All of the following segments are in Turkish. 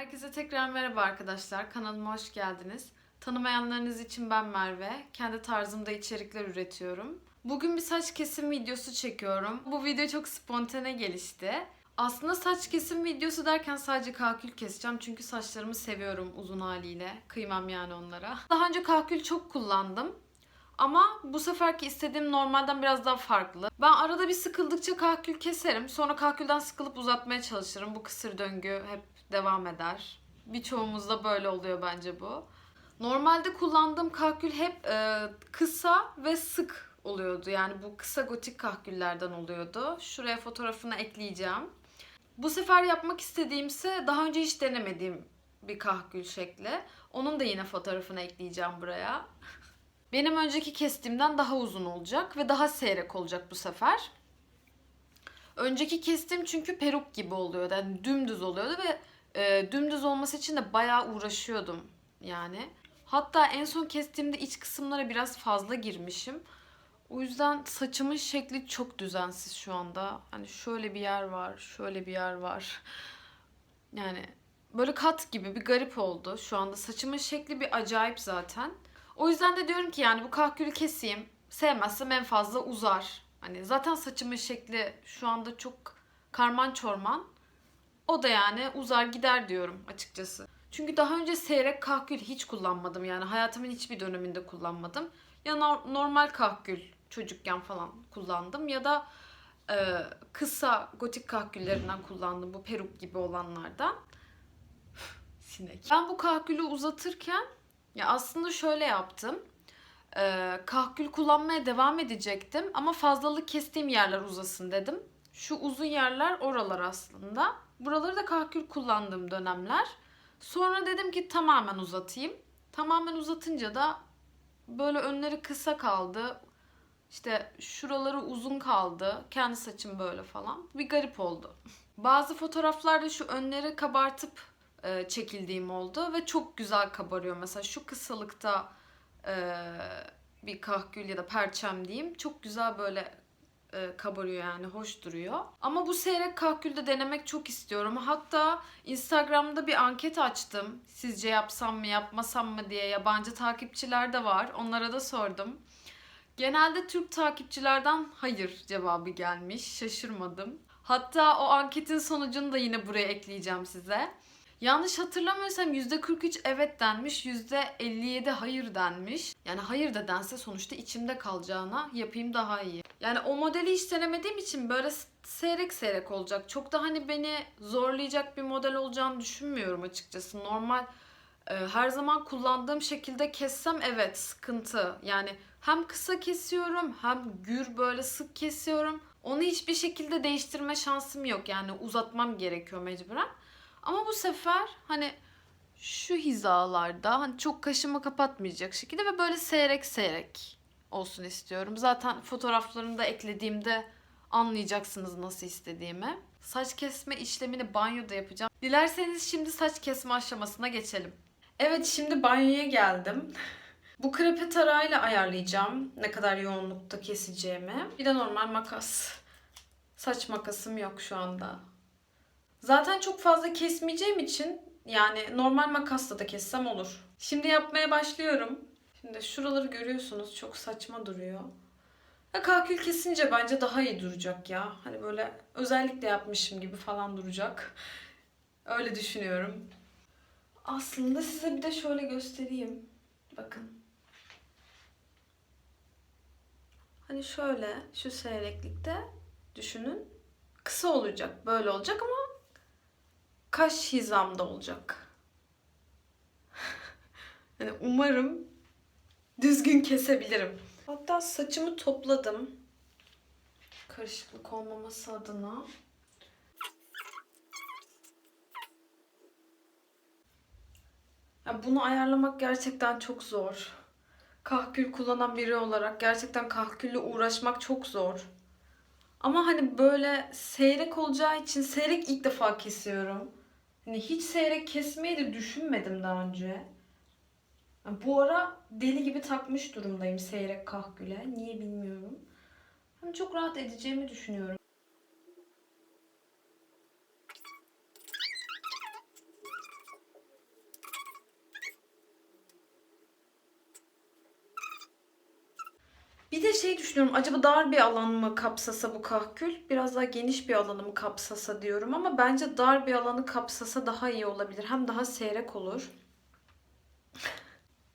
Herkese tekrar merhaba arkadaşlar. Kanalıma hoş geldiniz. Tanımayanlarınız için ben Merve. Kendi tarzımda içerikler üretiyorum. Bugün bir saç kesim videosu çekiyorum. Bu video çok spontane gelişti. Aslında saç kesim videosu derken sadece kahkül keseceğim. Çünkü saçlarımı seviyorum uzun haliyle. Kıymam yani onlara. Daha önce kahkül çok kullandım. Ama bu seferki istediğim normalden biraz daha farklı. Ben arada bir sıkıldıkça kahkül keserim. Sonra kahkülden sıkılıp uzatmaya çalışırım. Bu kısır döngü hep devam eder. Birçoğumuzda böyle oluyor bence bu. Normalde kullandığım kahkül hep e, kısa ve sık oluyordu. Yani bu kısa gotik kahküllerden oluyordu. Şuraya fotoğrafını ekleyeceğim. Bu sefer yapmak istediğimse daha önce hiç denemediğim bir kahkül şekli. Onun da yine fotoğrafını ekleyeceğim buraya. Benim önceki kestiğimden daha uzun olacak ve daha seyrek olacak bu sefer. Önceki kestiğim çünkü peruk gibi oluyordu. Yani dümdüz oluyordu ve e, dümdüz olması için de bayağı uğraşıyordum yani. Hatta en son kestiğimde iç kısımlara biraz fazla girmişim. O yüzden saçımın şekli çok düzensiz şu anda. Hani şöyle bir yer var, şöyle bir yer var. Yani böyle kat gibi bir garip oldu. Şu anda saçımın şekli bir acayip zaten. O yüzden de diyorum ki yani bu kahkülü keseyim. Sevmezsem en fazla uzar. Hani zaten saçımın şekli şu anda çok karman çorman. O da yani uzar gider diyorum açıkçası. Çünkü daha önce seyrek kahkül hiç kullanmadım yani hayatımın hiçbir döneminde kullanmadım. Ya nor- normal kahkül çocukken falan kullandım ya da e, kısa gotik kahküllerinden kullandım bu peruk gibi olanlardan. Sinek. Ben bu kahkülü uzatırken ya aslında şöyle yaptım. Ee, kahkül kullanmaya devam edecektim ama fazlalık kestiğim yerler uzasın dedim. Şu uzun yerler oralar aslında. Buraları da kahkül kullandığım dönemler. Sonra dedim ki tamamen uzatayım. Tamamen uzatınca da böyle önleri kısa kaldı. İşte şuraları uzun kaldı. Kendi saçım böyle falan. Bir garip oldu. Bazı fotoğraflarda şu önleri kabartıp e, çekildiğim oldu ve çok güzel kabarıyor. Mesela şu kısalıkta e, bir kahkül ya da perçem diyeyim çok güzel böyle e, kabarıyor yani hoş duruyor. Ama bu seyrek kahkülde denemek çok istiyorum. Hatta Instagram'da bir anket açtım. Sizce yapsam mı yapmasam mı diye yabancı takipçiler de var. Onlara da sordum. Genelde Türk takipçilerden hayır cevabı gelmiş. Şaşırmadım. Hatta o anketin sonucunu da yine buraya ekleyeceğim size. Yanlış hatırlamıyorsam %43 evet denmiş, %57 hayır denmiş. Yani hayır da dense sonuçta içimde kalacağına yapayım daha iyi. Yani o modeli hiç denemediğim için böyle seyrek seyrek olacak. Çok da hani beni zorlayacak bir model olacağını düşünmüyorum açıkçası. Normal e, her zaman kullandığım şekilde kessem evet sıkıntı. Yani hem kısa kesiyorum hem gür böyle sık kesiyorum. Onu hiçbir şekilde değiştirme şansım yok. Yani uzatmam gerekiyor mecburen. Ama bu sefer hani şu hizalarda hani çok kaşımı kapatmayacak şekilde ve böyle seyrek seyrek olsun istiyorum. Zaten fotoğraflarını da eklediğimde anlayacaksınız nasıl istediğimi. Saç kesme işlemini banyoda yapacağım. Dilerseniz şimdi saç kesme aşamasına geçelim. Evet şimdi banyoya geldim. Bu krepe tarağıyla ayarlayacağım ne kadar yoğunlukta keseceğimi. Bir de normal makas. Saç makasım yok şu anda. Zaten çok fazla kesmeyeceğim için yani normal makasla da kessem olur. Şimdi yapmaya başlıyorum. Şimdi şuraları görüyorsunuz çok saçma duruyor. Ya kalkül kesince bence daha iyi duracak ya. Hani böyle özellikle yapmışım gibi falan duracak. Öyle düşünüyorum. Aslında size bir de şöyle göstereyim. Bakın. Hani şöyle şu seyreklikte düşünün. Kısa olacak, böyle olacak ama kaş hizamda olacak. yani umarım düzgün kesebilirim. Hatta saçımı topladım. Karışıklık olmaması adına. Ya bunu ayarlamak gerçekten çok zor. Kahkül kullanan biri olarak gerçekten kahkülle uğraşmak çok zor. Ama hani böyle seyrek olacağı için seyrek ilk defa kesiyorum. Hani hiç seyrek kesmeyi de düşünmedim daha önce. Yani bu ara deli gibi takmış durumdayım seyrek kahküle. Niye bilmiyorum. Hani çok rahat edeceğimi düşünüyorum. Bir de şey düşünüyorum acaba dar bir alan mı kapsasa bu kahkül? Biraz daha geniş bir alanı mı kapsasa diyorum ama bence dar bir alanı kapsasa daha iyi olabilir. Hem daha seyrek olur.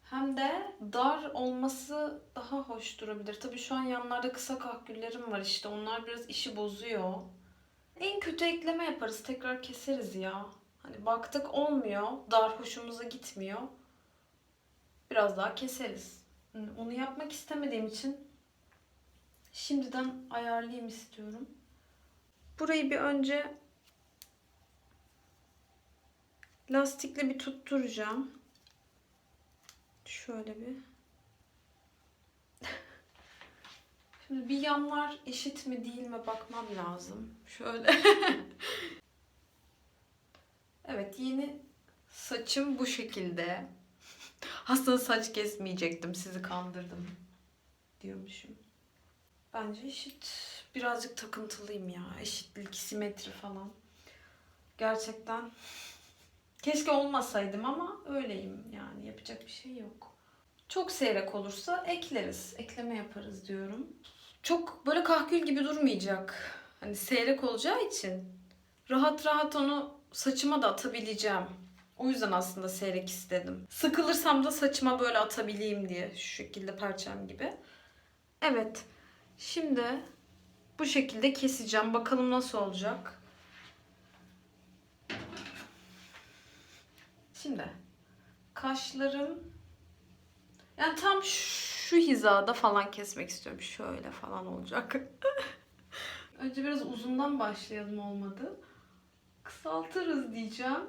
Hem de dar olması daha hoş durabilir. Tabii şu an yanlarda kısa kahküllerim var işte. Onlar biraz işi bozuyor. En kötü ekleme yaparız. Tekrar keseriz ya. Hani baktık olmuyor. Dar hoşumuza gitmiyor. Biraz daha keseriz. Onu yapmak istemediğim için şimdiden ayarlayayım istiyorum. Burayı bir önce lastikle bir tutturacağım. Şöyle bir. Şimdi bir yanlar eşit mi değil mi bakmam lazım. Şöyle. evet yeni saçım bu şekilde. Aslında saç kesmeyecektim sizi kandırdım diyormuşum. Bence eşit. Birazcık takıntılıyım ya. Eşitlik, simetri falan. Gerçekten keşke olmasaydım ama öyleyim yani. Yapacak bir şey yok. Çok seyrek olursa ekleriz. Ekleme yaparız diyorum. Çok böyle kahkül gibi durmayacak. Hani seyrek olacağı için rahat rahat onu saçıma da atabileceğim. O yüzden aslında seyrek istedim. Sıkılırsam da saçıma böyle atabileyim diye. Şu şekilde perçem gibi. Evet. Şimdi bu şekilde keseceğim. Bakalım nasıl olacak. Şimdi kaşlarım yani tam şu hizada falan kesmek istiyorum. Şöyle falan olacak. Önce biraz uzundan başlayalım olmadı. Kısaltırız diyeceğim.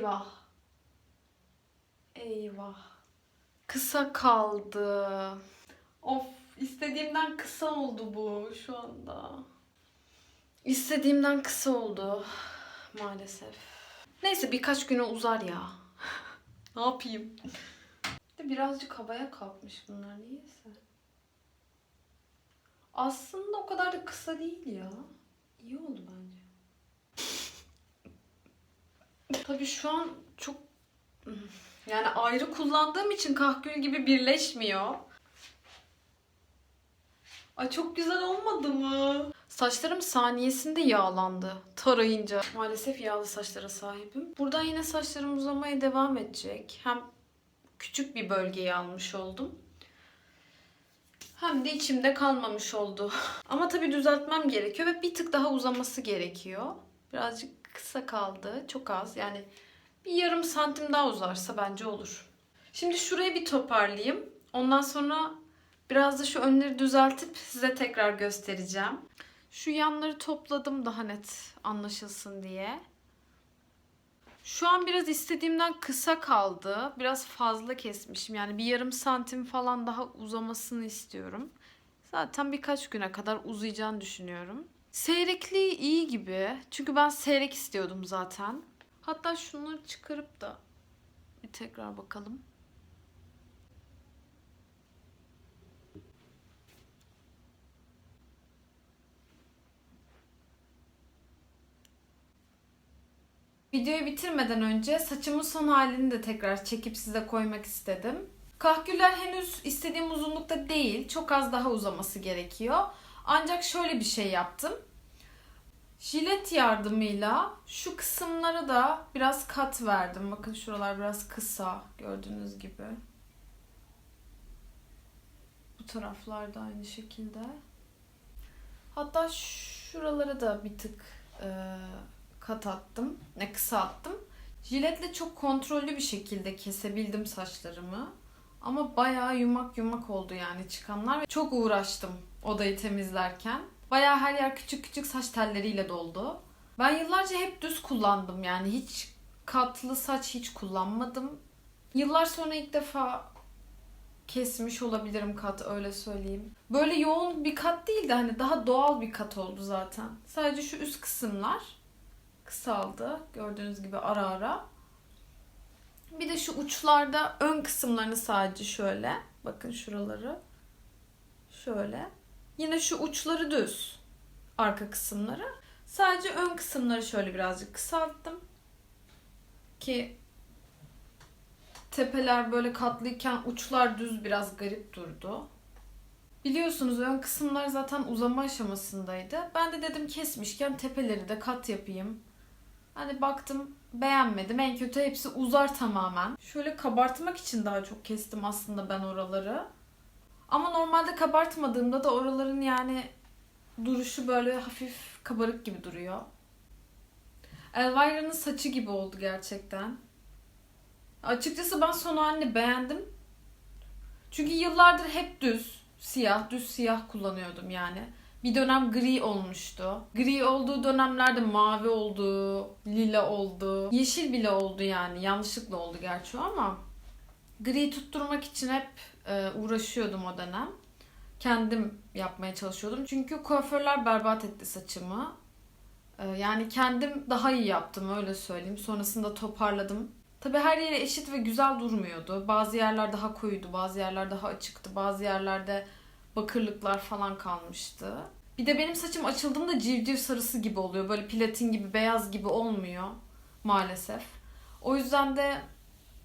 Eyvah. Eyvah. Kısa kaldı. Of istediğimden kısa oldu bu şu anda. İstediğimden kısa oldu maalesef. Neyse birkaç güne uzar ya. ne yapayım? Birazcık havaya kalkmış bunlar niyeyse. Aslında o kadar da kısa değil ya. İyi oldu bence. Tabii şu an çok yani ayrı kullandığım için kahkül gibi birleşmiyor. Ay çok güzel olmadı mı? Saçlarım saniyesinde yağlandı tarayınca. Maalesef yağlı saçlara sahibim. Buradan yine saçlarım uzamaya devam edecek. Hem küçük bir bölgeyi almış oldum. Hem de içimde kalmamış oldu. Ama tabii düzeltmem gerekiyor ve bir tık daha uzaması gerekiyor. Birazcık kısa kaldı. Çok az. Yani bir yarım santim daha uzarsa bence olur. Şimdi şurayı bir toparlayayım. Ondan sonra biraz da şu önleri düzeltip size tekrar göstereceğim. Şu yanları topladım daha net anlaşılsın diye. Şu an biraz istediğimden kısa kaldı. Biraz fazla kesmişim. Yani bir yarım santim falan daha uzamasını istiyorum. Zaten birkaç güne kadar uzayacağını düşünüyorum. Seyrekliği iyi gibi. Çünkü ben seyrek istiyordum zaten. Hatta şunları çıkarıp da bir tekrar bakalım. Videoyu bitirmeden önce saçımın son halini de tekrar çekip size koymak istedim. Kahküller henüz istediğim uzunlukta değil. Çok az daha uzaması gerekiyor. Ancak şöyle bir şey yaptım. Jilet yardımıyla şu kısımlara da biraz kat verdim. Bakın şuralar biraz kısa gördüğünüz gibi. Bu taraflar da aynı şekilde. Hatta şuralara da bir tık e, kat attım. Ne kısa attım. Jiletle çok kontrollü bir şekilde kesebildim saçlarımı. Ama bayağı yumak yumak oldu yani çıkanlar. Çok uğraştım odayı temizlerken. Bayağı her yer küçük küçük saç telleriyle doldu. Ben yıllarca hep düz kullandım yani hiç katlı saç hiç kullanmadım. Yıllar sonra ilk defa kesmiş olabilirim kat öyle söyleyeyim. Böyle yoğun bir kat değil de hani daha doğal bir kat oldu zaten. Sadece şu üst kısımlar kısaldı gördüğünüz gibi ara ara. Bir de şu uçlarda ön kısımlarını sadece şöyle. Bakın şuraları. Şöyle. Yine şu uçları düz. Arka kısımları. Sadece ön kısımları şöyle birazcık kısalttım. Ki tepeler böyle katlıyken uçlar düz biraz garip durdu. Biliyorsunuz ön kısımlar zaten uzama aşamasındaydı. Ben de dedim kesmişken tepeleri de kat yapayım. Hani baktım beğenmedim. En kötü hepsi uzar tamamen. Şöyle kabartmak için daha çok kestim aslında ben oraları. Ama normalde kabartmadığımda da oraların yani duruşu böyle hafif kabarık gibi duruyor. Elvira'nın saçı gibi oldu gerçekten. Açıkçası ben son halini beğendim. Çünkü yıllardır hep düz, siyah, düz siyah kullanıyordum yani. Bir dönem gri olmuştu. Gri olduğu dönemlerde mavi oldu, lila oldu, yeşil bile oldu yani. Yanlışlıkla oldu gerçi ama gri tutturmak için hep e, uğraşıyordum o dönem. Kendim yapmaya çalışıyordum. Çünkü kuaförler berbat etti saçımı. E, yani kendim daha iyi yaptım öyle söyleyeyim. Sonrasında toparladım. Tabi her yere eşit ve güzel durmuyordu. Bazı yerler daha koyuydu, bazı yerler daha açıktı, bazı yerlerde bakırlıklar falan kalmıştı. Bir de benim saçım açıldığında civciv sarısı gibi oluyor. Böyle platin gibi, beyaz gibi olmuyor maalesef. O yüzden de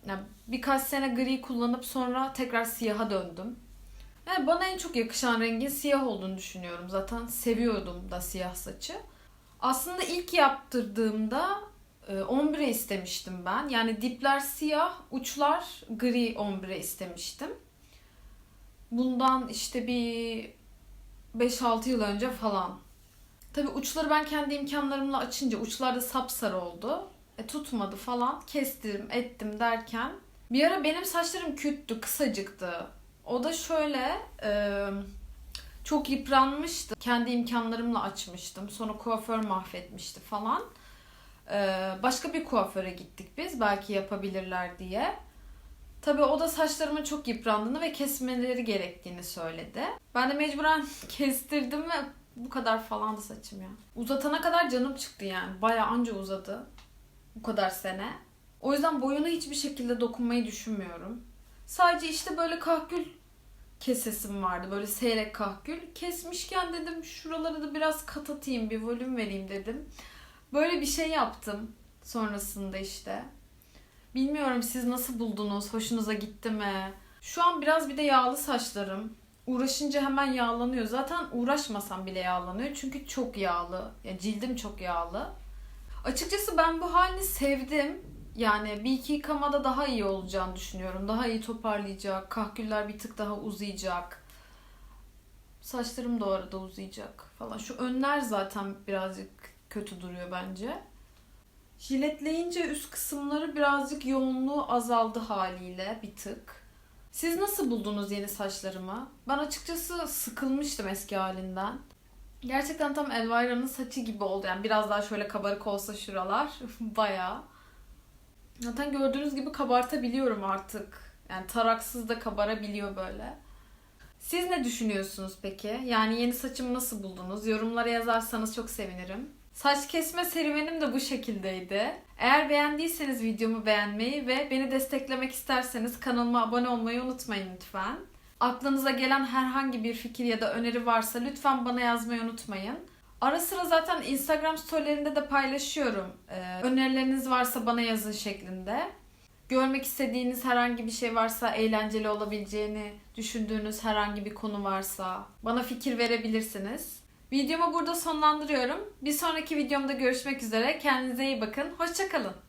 yani birkaç sene gri kullanıp sonra tekrar siyaha döndüm. Yani bana en çok yakışan rengin siyah olduğunu düşünüyorum. Zaten seviyordum da siyah saçı. Aslında ilk yaptırdığımda e, ombre istemiştim ben. Yani dipler siyah, uçlar gri ombre istemiştim. Bundan işte bir 5-6 yıl önce falan. Tabi uçları ben kendi imkanlarımla açınca uçlar da sapsarı oldu. E, tutmadı falan. Kestim, ettim derken. Bir ara benim saçlarım küttü, kısacıktı. O da şöyle e, çok yıpranmıştı. Kendi imkanlarımla açmıştım. Sonra kuaför mahvetmişti falan. E, başka bir kuaföre gittik biz. Belki yapabilirler diye. Tabii o da saçlarımın çok yıprandığını ve kesmeleri gerektiğini söyledi. Ben de mecburen kestirdim ve bu kadar falandı saçım ya. Uzatana kadar canım çıktı yani. Baya anca uzadı. Bu kadar sene. O yüzden boyuna hiçbir şekilde dokunmayı düşünmüyorum. Sadece işte böyle kahkül kesesim vardı. Böyle seyrek kahkül. Kesmişken dedim şuraları da biraz kat atayım, bir volüm vereyim dedim. Böyle bir şey yaptım sonrasında işte. Bilmiyorum siz nasıl buldunuz? Hoşunuza gitti mi? Şu an biraz bir de yağlı saçlarım. Uğraşınca hemen yağlanıyor. Zaten uğraşmasam bile yağlanıyor. Çünkü çok yağlı. Ya cildim çok yağlı. Açıkçası ben bu halini sevdim. Yani bir iki yıkamada daha iyi olacağını düşünüyorum. Daha iyi toparlayacak. Kahküller bir tık daha uzayacak. Saçlarım da arada uzayacak falan. Şu önler zaten birazcık kötü duruyor bence. Jiletleyince üst kısımları birazcık yoğunluğu azaldı haliyle bir tık. Siz nasıl buldunuz yeni saçlarımı? Ben açıkçası sıkılmıştım eski halinden. Gerçekten tam Elvira'nın saçı gibi oldu. Yani biraz daha şöyle kabarık olsa şuralar. Bayağı. Zaten gördüğünüz gibi kabartabiliyorum artık. Yani taraksız da kabarabiliyor böyle. Siz ne düşünüyorsunuz peki? Yani yeni saçımı nasıl buldunuz? Yorumlara yazarsanız çok sevinirim. Saç kesme serüvenim de bu şekildeydi. Eğer beğendiyseniz videomu beğenmeyi ve beni desteklemek isterseniz kanalıma abone olmayı unutmayın lütfen. Aklınıza gelen herhangi bir fikir ya da öneri varsa lütfen bana yazmayı unutmayın. Ara sıra zaten Instagram storylerinde de paylaşıyorum. Ee, önerileriniz varsa bana yazın şeklinde. Görmek istediğiniz herhangi bir şey varsa, eğlenceli olabileceğini düşündüğünüz herhangi bir konu varsa bana fikir verebilirsiniz. Videomu burada sonlandırıyorum. Bir sonraki videomda görüşmek üzere. Kendinize iyi bakın. Hoşçakalın.